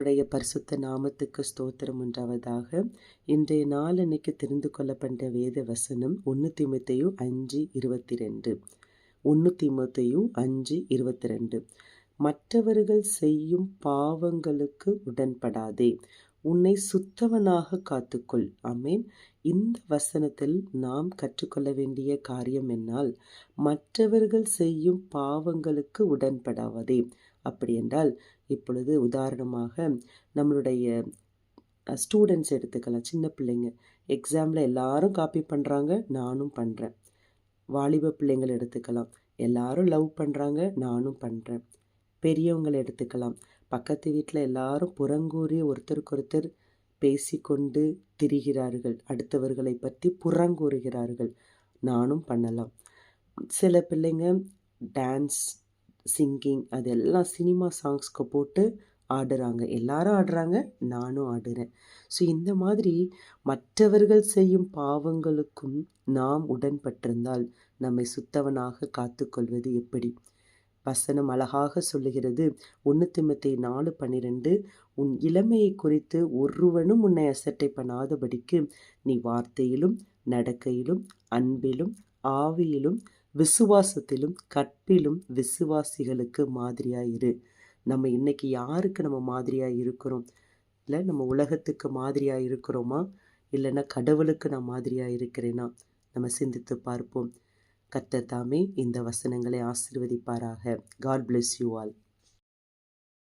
உடைய பரிசுத்த நாமத்துக்கு ஸ்தோத்திரம் உண்டாவதாக. இன்றைய நாள் அன்னைக்கு தெரிந்து கொள்ளப்பட்ட வேத வசனம் ஒன்று திமுத்தையும் அஞ்சு இருபத்தி ரெண்டு ஒன்று திமுத்தையும் அஞ்சு இருபத்தி ரெண்டு மற்றவர்கள் செய்யும் பாவங்களுக்கு உடன்படாதே. உன்னை சுத்தவனாக காத்துக்கொள். ஆமேன். இந்த வசனத்தில் நாம் கற்றுக்கொள்ள வேண்டிய காரியம் என்னால் மற்றவர்கள் செய்யும் பாவங்களுக்கு உடன்படாவதே அப்படி என்றால் இப்பொழுது உதாரணமாக நம்மளுடைய ஸ்டூடெண்ட்ஸ் எடுத்துக்கலாம். சின்ன பிள்ளைங்க. எக்ஸாமில் எல்லாரும் காப்பி பண்ணுறாங்க நானும் பண்ணுறேன் வாலிப பிள்ளைங்கள் எடுத்துக்கலாம். எல்லாரும் லவ் பண்ணுறாங்க நானும் பண்ணுறேன் பெரியவங்களை எடுத்துக்கலாம். பக்கத்து வீட்டில் எல்லாரும் புறங்கூறி ஒருத்தருக்கொருத்தர் பேசிக்கொண்டு திரிகிறார்கள். அடுத்தவர்களை பற்றி புறங்கூறுகிறார்கள். நானும் பண்ணலாம். சில பிள்ளைங்க டான்ஸ் சிங்கிங் அதெல்லாம் சினிமா சாங்ஸ்க்கு போட்டு ஆடுறாங்க. எல்லாரும் ஆடுறாங்க நானும் ஆடுறேன். ஸோ இந்த மாதிரி மற்றவர்கள் செய்யும் பாவங்களுக்கும் நாம் உடன்பட்டிருந்தால் நம்மை சுத்தவனாக காத்துக்கொள்வது எப்படி? வசனம் அழகாக சொல்லுகிறது. ஒன்று திம்மத்தை நாலு பன்னிரெண்டு உன் இளமையை குறித்து ஒருவனும் உன்னை அசட்டை பண்ணாதபடிக்கு நீ வார்த்தையிலும் நடக்கையிலும் அன்பிலும் ஆவியிலும் விசுவாசத்திலும் கற்பிலும் விசுவாசிகளுக்கு மாதிரியாயிரு. நம்ம இன்னைக்கு யாருக்கு நம்ம மாதிரியாக இருக்கிறோம் இல்லை நம்ம உலகத்துக்கு மாதிரியாக இருக்கிறோமா இல்லைன்னா கடவுளுக்கு நான் மாதிரியாக இருக்கிறேனா நம்ம சிந்தித்து பார்ப்போம். கர்த்தர் தாமே இந்த வசனங்களை ஆசிர்வதிப்பாராக. God bless you all